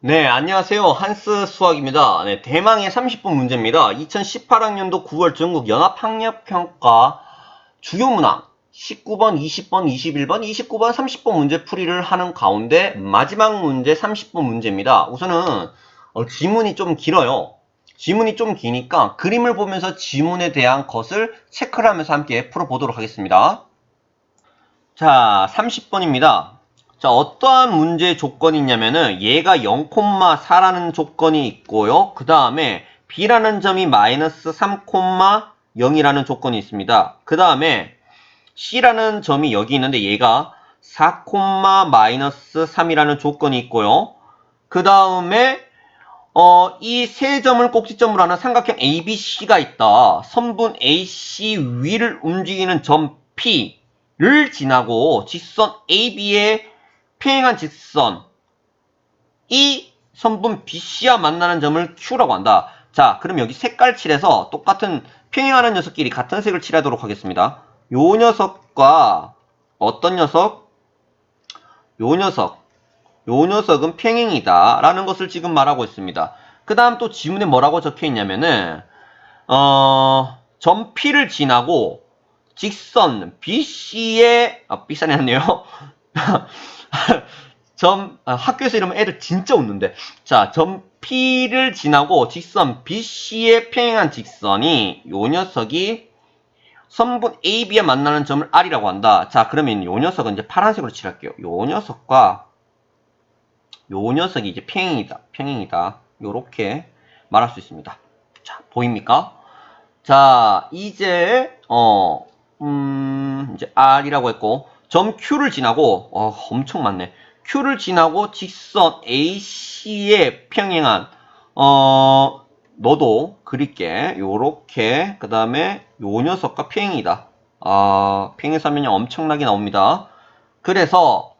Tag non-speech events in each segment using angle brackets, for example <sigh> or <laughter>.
네, 안녕하세요. 한스 수학입니다. 네, 대망의 30분 문제입니다. 2018학년도 9월 전국 연합학력평가 주요 문항 19번, 20번, 21번, 29번, 30번 문제 풀이를 하는 가운데 마지막 문제 30번 문제입니다. 우선은 어, 지문이 좀 길어요. 지문이 좀 기니까 그림을 보면서 지문에 대한 것을 체크를 하면서 함께 풀어보도록 하겠습니다. 자, 30번입니다. 자, 어떠한 문제 조건이 있냐면은 얘가 0,4라는 조건이 있고요. 그 다음에 b라는 점이 마이너스 3,0이라는 조건이 있습니다. 그 다음에 c라는 점이 여기 있는데 얘가 4, 마이너스 3이라는 조건이 있고요. 그 다음에 어, 이 세 점을 꼭지점으로 하는 삼각형 ABC가 있다. 선분 AC 위를 움직이는 점 P를 지나고 직선 AB의 평행한 직선 이 선분 BC와 만나는 점을 Q라고 한다. 자, 그럼 여기 색깔 칠해서 똑같은 평행하는 녀석끼리 같은 색을 칠하도록 하겠습니다. 요 녀석과 어떤 녀석? 요 녀석. 요 녀석은 평행이다. 라는 것을 지금 말하고 있습니다. 그 다음 또 지문에 뭐라고 적혀 있냐면은, 어, 점 P를 지나고 직선 BC의, 아, 삐싸네 했네요. <laughs> <laughs> 점, 아, 학교에서 이러면 애들 진짜 웃는데. 자, 점 P를 지나고 직선 BC의 평행한 직선이 요 녀석이 선분 AB에 만나는 점을 R이라고 한다. 자, 그러면 요 녀석은 이제 파란색으로 칠할게요. 요 녀석과 요 녀석이 이제 평행이다. 평행이다. 요렇게 말할 수 있습니다. 자, 보입니까? 자, 이제 어, 음, 이제 R이라고 했고 점 Q를 지나고 어, 엄청 많네. Q를 지나고 직선 AC에 평행한 어, 너도 그릴게. 요렇게 그 다음에 요 녀석과 평행이다. 아, 평행사면이 엄청나게 나옵니다. 그래서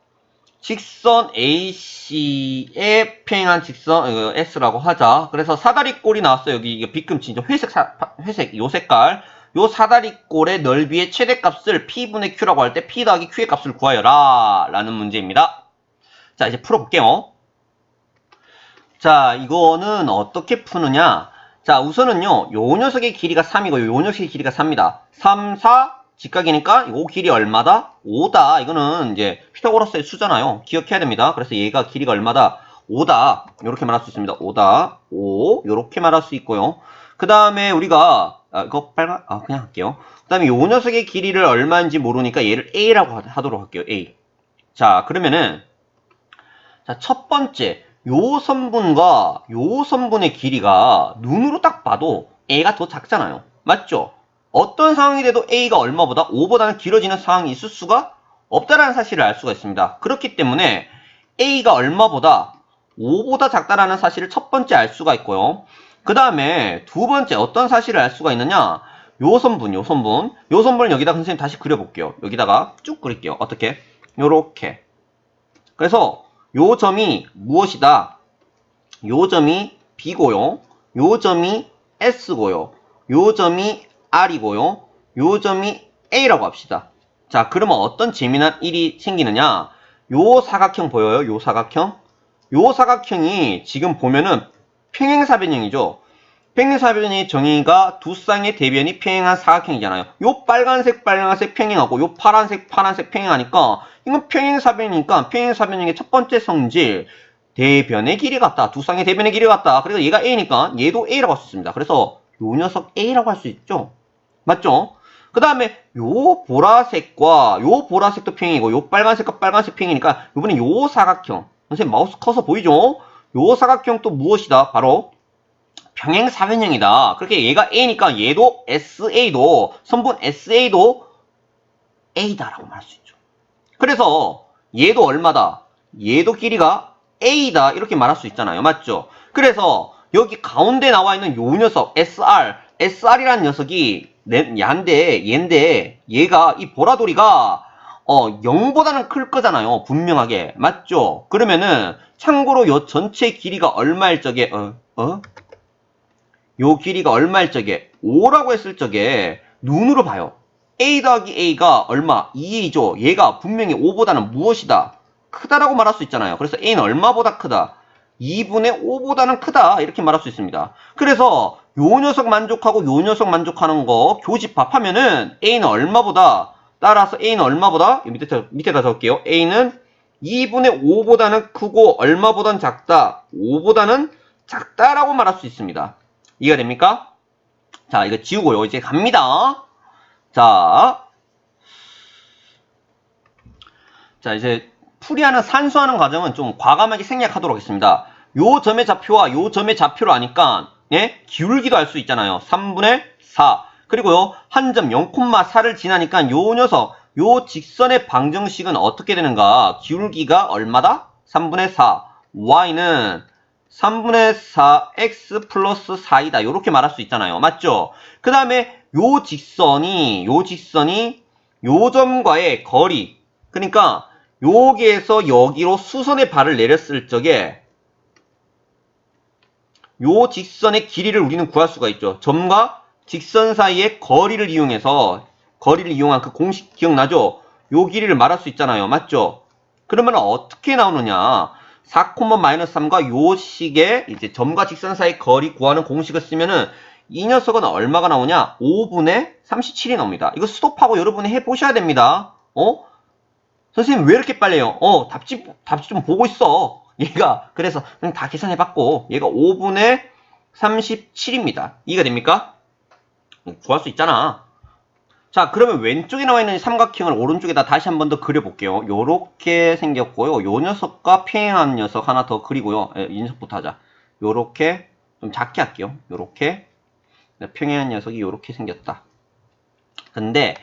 직선 AC에 평행한 직선 이거 S라고 하자. 그래서 사다리 꼴이 나왔어요. 여기 이게 B금 진짜 회색 사- 회색 요 색깔. 요 사다리꼴의 넓이의 최대값을 P분의 Q라고 할 때 P 더하기 Q의 값을 구하여라 라는 문제입니다. 자 이제 풀어볼게요. 자 이거는 어떻게 푸느냐 자 우선은요 요 녀석의 길이가 3이고 요 녀석의 길이가 3입니다. 3, 4 직각이니까 요 길이 얼마다? 5다. 이거는 이제 피타고라스의 수잖아요. 기억해야 됩니다. 그래서 얘가 길이가 얼마다? 5다. 이렇게 말할 수 있습니다. 5다. 5. 이렇게 말할 수 있고요. 그 다음에 우리가 아, 이거 빨간 아 그냥 할게요. 그 다음에 요 녀석의 길이를 얼마인지 모르니까 얘를 A라고 하- 하도록 할게요. A. 자 그러면은 자 첫 번째 요 선분과 요 선분의 길이가 눈으로 딱 봐도 A가 더 작잖아요. 맞죠? 어떤 상황이 돼도 A가 얼마보다 5보다는 길어지는 상황이 있을 수가 없다라는 사실을 알 수가 있습니다. 그렇기 때문에 A가 얼마보다 5보다 작다라는 사실을 첫 번째 알 수가 있고요. 그 다음에 두 번째 어떤 사실을 알 수가 있느냐? 요 선분, 요 선분, 요 선분을 여기다가 선생님 다시 그려볼게요. 여기다가 쭉 그릴게요. 어떻게? 요렇게. 그래서 요 점이 무엇이다? 요 점이 B고요. 요 점이 S고요. 요 점이 R이고요. 요 점이 A라고 합시다. 자, 그러면 어떤 재미난 일이 생기느냐? 요 사각형 보여요? 요 사각형? 요 사각형이 지금 보면은 평행사변형이죠. 평행사변의 정의가 두 쌍의 대변이 평행한 사각형이잖아요. 요 빨간색 빨간색 평행하고 요 파란색 파란색 평행하니까 이건 평행사변이니까 평행사변형의 첫 번째 성질 대변의 길이 같다. 두 쌍의 대변의 길이 같다. 그래서 얘가 A니까 얘도 A라고 할 수 있습니다. 그래서 요 녀석 A라고 할 수 있죠. 맞죠? 그 다음에 요 보라색과 요 보라색도 평행이고 요 빨간색과 빨간색 평행이니까 요번에 요 사각형 선생님 마우스 커서 보이죠? 요 사각형 또 무엇이다? 바로 평행 사변형이다. 그렇게 얘가 A니까 얘도 SA도 선분 SA도 A다라고 말할 수 있죠. 그래서 얘도 얼마다? 얘도 길이가 A다 이렇게 말할 수 있잖아요. 맞죠? 그래서 여기 가운데 나와 있는 요 녀석 SR SR이라는 녀석이 내- 얀데 얘인데 얘가 이 보라돌이가 어 0보다는 클 거잖아요. 분명하게. 맞죠? 그러면은 참고로 요 전체 길이가 얼마일 적에 어? 어? 요 길이가 얼마일 적에 5라고 했을 적에 눈으로 봐요. A 더하기 A가 얼마? 2A죠. 얘가 분명히 5보다는 무엇이다? 크다라고 말할 수 있잖아요. 그래서 A는 얼마보다 크다? 2분의 5보다는 크다. 이렇게 말할 수 있습니다. 그래서 요 녀석 만족하고 요 녀석 만족하는 거 교집합하면은 A는 얼마보다 따라서 A는 얼마보다 이 밑에, 밑에다 적을게요. A는 2분의 5보다는 크고 얼마보단 작다. 5보다는 작다라고 말할 수 있습니다. 이해가 됩니까? 자, 이거 지우고요. 이제 갑니다. 자, 자, 이제 풀이하는 산수하는 과정은 좀 과감하게 생략하도록 하겠습니다. 요 점의 좌표와 요 점의 좌표로 아니까 예? 기울기도 알 수 있잖아요. 3분의 4. 그리고요. 한 점 0,4를 지나니까 요 녀석 요 직선의 방정식은 어떻게 되는가? 기울기가 얼마다? 3분의 4. y는 3분의 4x 플러스 4이다. 요렇게 말할 수 있잖아요. 맞죠? 그 다음에 요 직선이 요 직선이 요 점과의 거리 그러니까 여기에서 여기로 수선의 발을 내렸을 적에 요 직선의 길이를 우리는 구할 수가 있죠. 점과 직선 사이의 거리를 이용해서 거리를 이용한 그 공식 기억나죠? 요 길이를 말할 수 있잖아요. 맞죠? 그러면 어떻게 나오느냐? 4,-3과 요 식의 이제 점과 직선 사이 거리 구하는 공식을 쓰면은 이 녀석은 얼마가 나오냐? 5분의 37이 나옵니다. 이거 스톱하고 여러분이 해보셔야 됩니다. 어? 선생님 왜 이렇게 빨리 해요? 어, 답지, 답지 좀 보고 있어. 얘가, 그래서 그냥 다 계산해봤고, 얘가 5분의 37입니다. 이해가 됩니까? 구할 수 있잖아. 자, 그러면 왼쪽에 나와 있는 삼각형을 오른쪽에다 다시 한 번 더 그려볼게요. 요렇게 생겼고요. 요 녀석과 평행한 녀석 하나 더 그리고요. 예, 이 녀석부터 하자. 요렇게, 좀 작게 할게요. 요렇게. 네, 평행한 녀석이 요렇게 생겼다. 근데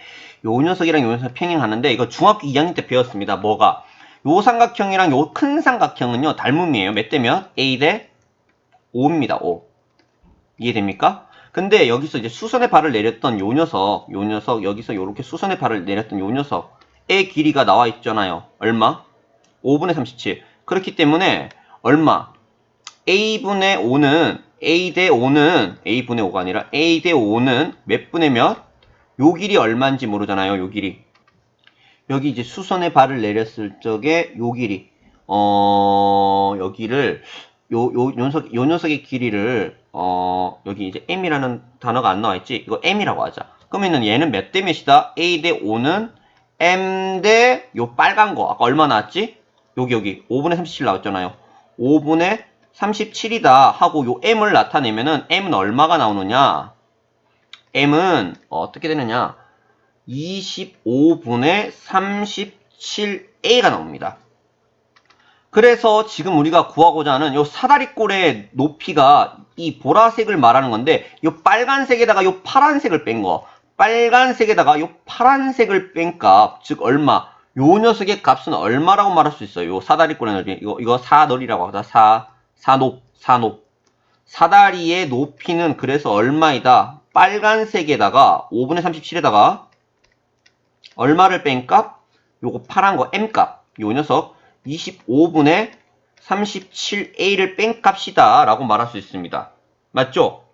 요 녀석이랑 요 녀석 평행하는데 이거 중학교 2학년 때 배웠습니다. 뭐가? 요 삼각형이랑 요 큰 삼각형은요 닮음이에요. 몇 대면? A 대 5입니다. 5. 이해됩니까? 근데 여기서 이제 수선의 발을 내렸던 요 녀석, 요 녀석, 여기서 요렇게 수선의 발을 내렸던 요 녀석의 길이가 나와 있잖아요. 얼마? 5분의 37. 그렇기 때문에 얼마? A분의 5는 A 대 5는 A분의 5가 아니라 A 대 5는 몇 분의 몇? 요 길이 얼마인지 모르잖아요. 요 길이. 여기 이제 수선의 발을 내렸을 적에 요 길이. 어, 여기를 요, 요 녀석, 요 녀석의 길이를 어, 여기 이제 m이라는 단어가 안 나와 있지? 이거 m이라고 하자. 그러면은 얘는 몇 대 몇이다? a 대 5는 m 대 요 빨간 거. 아까 얼마 나왔지? 여기 여기 5분의 37 나왔잖아요. 5분의 37이다 하고 요 m을 나타내면은 m은 얼마가 나오느냐? m은 어떻게 되느냐? 25분의 37a가 나옵니다. 그래서 지금 우리가 구하고자 하는 요 사다리꼴의 높이가 이 보라색을 말하는 건데 요 빨간색에다가 요 파란색을 뺀 거. 빨간색에다가 요 파란색을 뺀 값, 즉 얼마? 요 녀석의 값은 얼마라고 말할 수 있어요? 요 사다리꼴의 넓이. 이거 이거 사너리라고 하다. 사 사높 사높. 사다리의 높이는 그래서 얼마이다? 빨간색에다가 5분의 37에다가 얼마를 뺀 값? 요거 파란 거 m 값. 요 녀석 25분의 37a를 뺀 값이다 라고 말할 수 있습니다. 맞죠?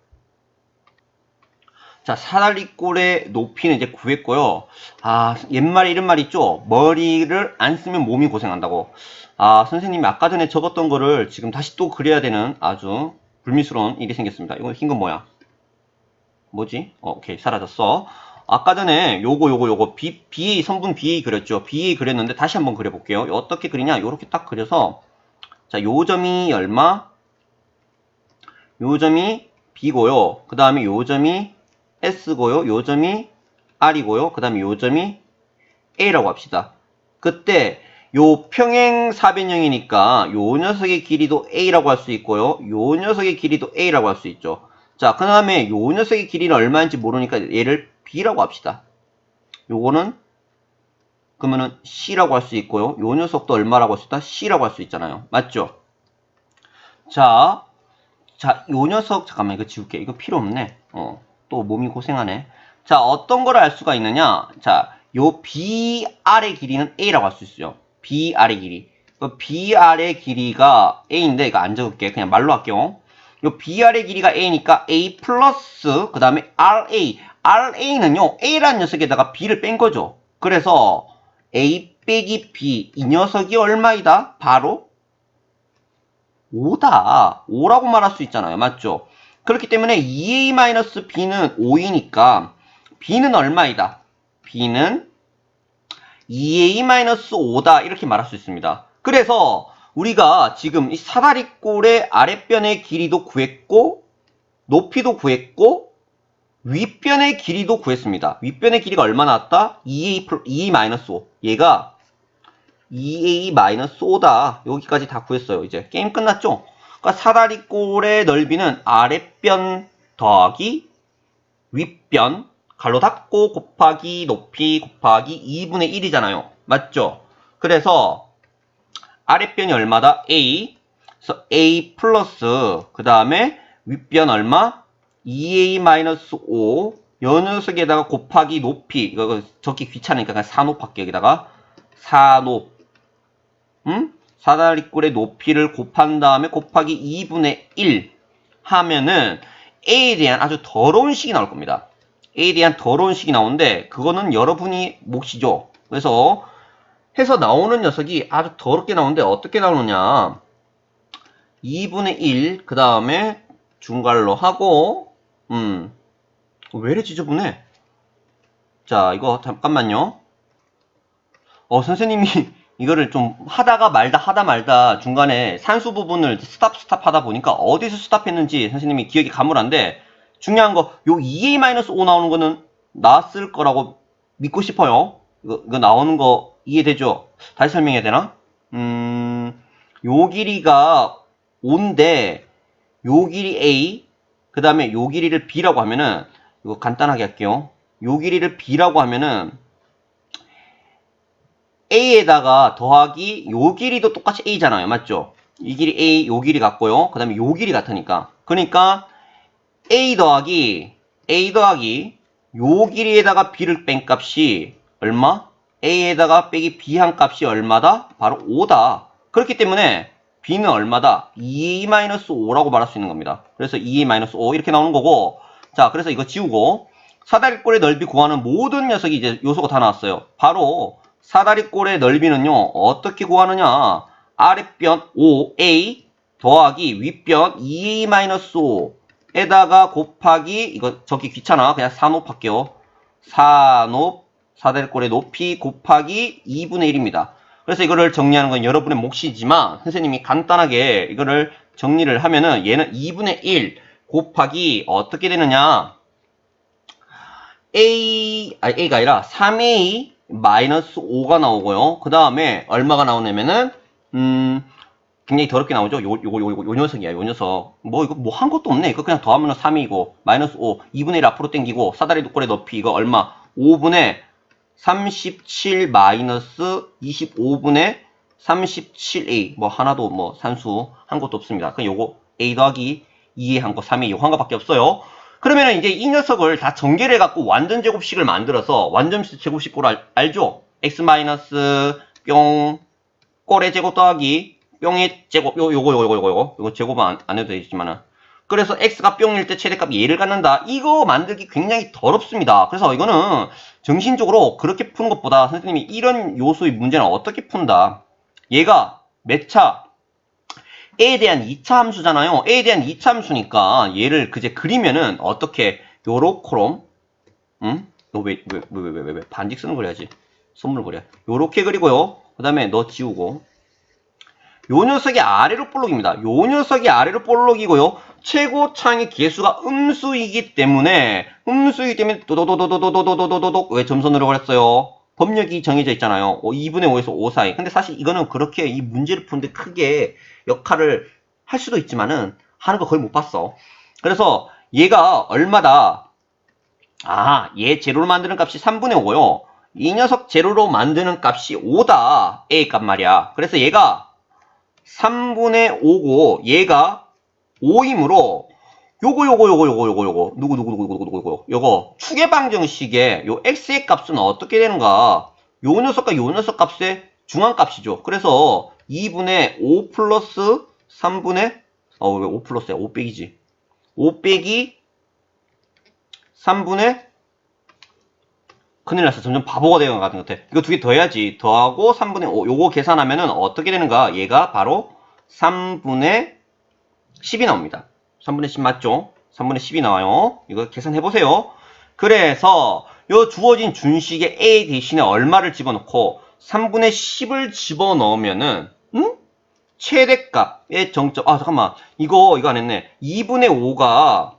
자, 사다리꼴의 높이는 이제 구했고요. 아, 옛말에 이런 말 있죠? 머리를 안 쓰면 몸이 고생한다고. 아, 선생님이 아까 전에 적었던 거를 지금 다시 또 그려야 되는 아주 불미스러운 일이 생겼습니다. 이거 흰건 뭐야? 뭐지? 어, 오케이, 사라졌어. 아까 전에 요거 요거 요거 B, BA 성분 BA 그렸죠. BA 그렸는데 다시 한번 그려볼게요. 어떻게 그리냐? 요렇게 딱 그려서 자, 요 점이 얼마? 요 점이 B고요. 그 다음에 요 점이 S고요. 요 점이 R이고요. 그 다음에 요 점이 A라고 합시다. 그때 요 평행 사변형이니까 요 녀석의 길이도 A라고 할 수 있고요. 요 녀석의 길이도 A라고 할 수 있죠. 자, 그 다음에 요 녀석의 길이는 얼마인지 모르니까 얘를 B라고 합시다. 요거는 그러면은 C라고 할 수 있고요. 요 녀석도 얼마라고 할 수 있다? C라고 할 수 있잖아요. 맞죠? 자, 자, 요 녀석 잠깐만 이거 지울게. 이거 필요 없네. 어, 또 몸이 고생하네. 자, 어떤 걸 알 수가 있느냐? 자, 요 BR의 길이는 A라고 할 수 있어요. BR의 길이. 그 BR의 길이가 A인데 이거 안 적을게. 그냥 말로 할게요. 요 BR의 길이가 A니까 A 플러스 그 다음에 RA. RA는요, A라는 녀석에다가 B를 뺀 거죠. 그래서 A 빼기 B, 이 녀석이 얼마이다? 바로 5다. 5라고 말할 수 있잖아요. 맞죠? 그렇기 때문에 2a-b는 5이니까 b는 얼마이다? b는 2a-5다. 이렇게 말할 수 있습니다. 그래서 우리가 지금 이 사다리꼴의 아랫변의 길이도 구했고 높이도 구했고 윗변의 길이도 구했습니다. 윗변의 길이가 얼마 나왔다? 2a, 2a-5. 얘가 2a-5다. 여기까지 다 구했어요. 이제 게임 끝났죠? 그러니까 사다리꼴의 넓이는 아랫변 더하기 윗변 갈로 닫고 곱하기 높이 곱하기 2분의 1이잖아요. 맞죠? 그래서 아랫변이 얼마다? a. 그래서 a 플러스 그 다음에 윗변 얼마? 2a-5 요 녀석에다가 곱하기 높이 이거 적기 귀찮으니까 그냥 사높 할게요. 여기다가 사높 음? 사다리꼴의 높이를 곱한 다음에 곱하기 2분의 1 하면은 a에 대한 아주 더러운 식이 나올 겁니다. a에 대한 더러운 식이 나오는데 그거는 여러분이 몫이죠. 그래서 해서 나오는 녀석이 아주 더럽게 나오는데 어떻게 나오느냐 2분의 1 그 다음에 중괄로 하고 음 왜 이래 지저분해 자 이거 잠깐만요 어 선생님이 <laughs> 이거를 좀 하다가 말다 하다 말다 중간에 산수 부분을 스탑 스탑 하다 보니까 어디서 스탑했는지 선생님이 기억이 가물한데 중요한 거 요 2a-5 나오는 거는 나왔을 거라고 믿고 싶어요 이거, 이거 나오는 거 이해되죠? 다시 설명해야 되나? 음, 요 길이가 5인데, 요 길이 A, 그 다음에 요 길이를 B라고 하면은, 이거 간단하게 할게요. 요 길이를 B라고 하면은, A에다가 더하기 요 길이도 똑같이 A잖아요. 맞죠? 이 길이 A, 요 길이 같고요. 그 다음에 요 길이 같으니까. 그러니까, A 더하기, A 더하기, 요 길이에다가 B를 뺀 값이 얼마? a에다가 빼기 b 한 값이 얼마다? 바로 5다. 그렇기 때문에 b는 얼마다? 2a-5라고 말할 수 있는 겁니다. 그래서 2a-5 이렇게 나오는 거고 자 그래서 이거 지우고 사다리꼴의 넓이 구하는 모든 녀석이 이제 요소가 다 나왔어요. 바로 사다리꼴의 넓이는요 어떻게 구하느냐 아랫변 5a 더하기 윗변 2a-5에다가 곱하기 이거 적기 귀찮아 그냥 사노 할게요. 사노 사다리꼴의 높이 곱하기 2분의 1입니다. 그래서 이거를 정리하는 건 여러분의 몫이지만 선생님이 간단하게 이거를 정리를 하면은 얘는 2분의 1 곱하기 어떻게 되느냐 a 아니 a가 아니라 3a 마이너스 5가 나오고요. 그 다음에 얼마가 나오냐면은 음 굉장히 더럽게 나오죠. 요, 요거, 요거, 요 녀석이야, 요 녀석. 뭐, 이거 뭐 한 것도 없네. 이거 그냥 더하면 3이고, 마이너스 5, 2분의 1 앞으로 당기고, 사다리 두꼴의 높이, 이거 얼마? 5분의 37 마이너스 25분의 37a 뭐 하나도 뭐 산수 한 것도 없습니다. 그럼 요거 a 더하기 2에 한 거, 3에 요거 한 거밖에 없어요. 그러면 이제 이 녀석을 다 전개를 해갖고 완전 제곱식을 만들어서 완전 제곱식으로 알, 알죠? x 마이너스 뿅 꼴의 제곱 더하기 뿅의 제곱 요 요거 요거 요거 요거 요거 제곱은 안, 안 해도 되겠지만은 그래서 x가 뿅일 때 최대값이 얘를 갖는다. 이거 만들기 굉장히 더럽습니다. 그래서 이거는 정신적으로 그렇게 푸는 것보다 선생님이 이런 요소의 문제는 어떻게 푼다. 얘가 몇 차? a에 대한 2차 함수잖아요. a에 대한 2차 함수니까 얘를 그제 그리면은 어떻게 요렇게롬 응? 너왜왜 왜왜왜 왜왜 반직 쓰는 그려야지. 선물 그려. 요렇게 그리고요. 그 다음에 너 지우고 요 녀석이 아래로 볼록입니다. 요 녀석이 아래로 볼록이고요. 최고 창의 개수가 음수이기 때문에 음수이기 때문에 도도도도도도도도도도도 왜 점선으로 그랬어요? 법력이 정해져 있잖아요. 2분의 5에서 5 사이. 근데 사실 이거는 그렇게 이 문제를 푸는데 크게 역할을 할 수도 있지만은 하는 거 거의 못 봤어. 그래서 얘가 얼마다 아, 얘 제로로 만드는 값이 3분의 5요. 이 녀석 제로로 만드는 값이 5다. A 값 말이야. 그래서 얘가 3분의 5고 얘가 5이므로 요거 요거 요거 요거 요거 요거 누구 누구 누구 누구 누구 요거 추계 방정식의 요 x의 값은 어떻게 되는가 요 녀석과 요 녀석 값의 중앙값이죠 그래서 2분의 5 플러스 3분의 어왜 5 플러스야 5 빼기지 5 빼기 3분의 큰일 났어. 점점 바보가 되는 것 같은 것 같아. 이거 두 개 더해야지. 더하고 3분의 5. 요거 계산하면은 어떻게 되는가? 얘가 바로 3분의 10이 나옵니다. 3분의 10 맞죠? 3분의 10이 나와요. 이거 계산해 보세요. 그래서 요 주어진 준식에 a 대신에 얼마를 집어넣고 3분의 10을 집어넣으면은 음? 최대값의 정점 아 잠깐만 이거 이거 안 했네 2분의 5가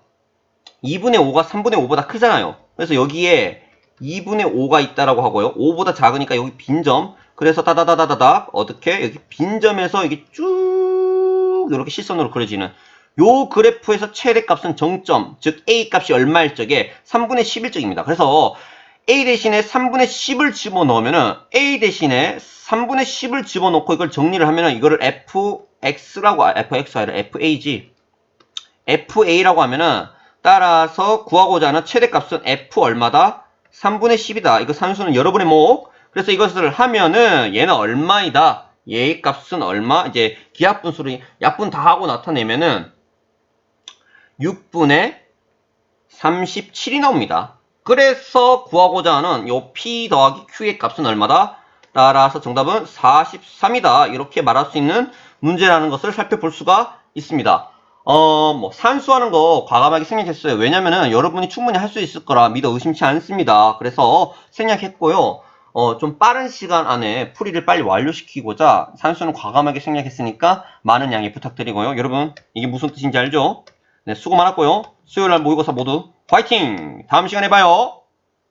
2분의 5가 3분의 5보다 크잖아요 그래서 여기에 2분의 5가 있다라고 하고요 5보다 작으니까 여기 빈점 그래서 따다다다다다 어떻게 여기 빈점에서 이게 쭉 이렇게 실선으로 그려지는 요 그래프에서 최대값은 정점 즉 a 값이 얼마일 적에 3분의 10일 적입니다. 그래서 a 대신에 3분의 10을 집어넣으면은 a 대신에 3분의 10을 집어넣고 이걸 정리를 하면은 이거를 fx라고 fx가 아니라 fa지 fa라고 하면은 따라서 구하고자 하는 최대값은 f 얼마다? 3분의 10이다. 이거 산수는 여러분의 목 그래서 이것을 하면은 얘는 얼마이다 얘의 값은 얼마 이제 기하분수를 약분 다 하고 나타내면은 6분의 37이 나옵니다. 그래서 구하고자 하는 요 P 더하기 Q의 값은 얼마다? 따라서 정답은 43이다. 이렇게 말할 수 있는 문제라는 것을 살펴볼 수가 있습니다. 어, 뭐, 산수하는 거 과감하게 생략했어요. 왜냐면은 여러분이 충분히 할 수 있을 거라 믿어 의심치 않습니다. 그래서 생략했고요. 어, 좀 빠른 시간 안에 풀이를 빨리 완료시키고자 산수는 과감하게 생략했으니까 많은 양해 부탁드리고요. 여러분, 이게 무슨 뜻인지 알죠? 네, 수고 많았고요. 수요일 날 모의고사 모두 화이팅! 다음 시간에 봐요.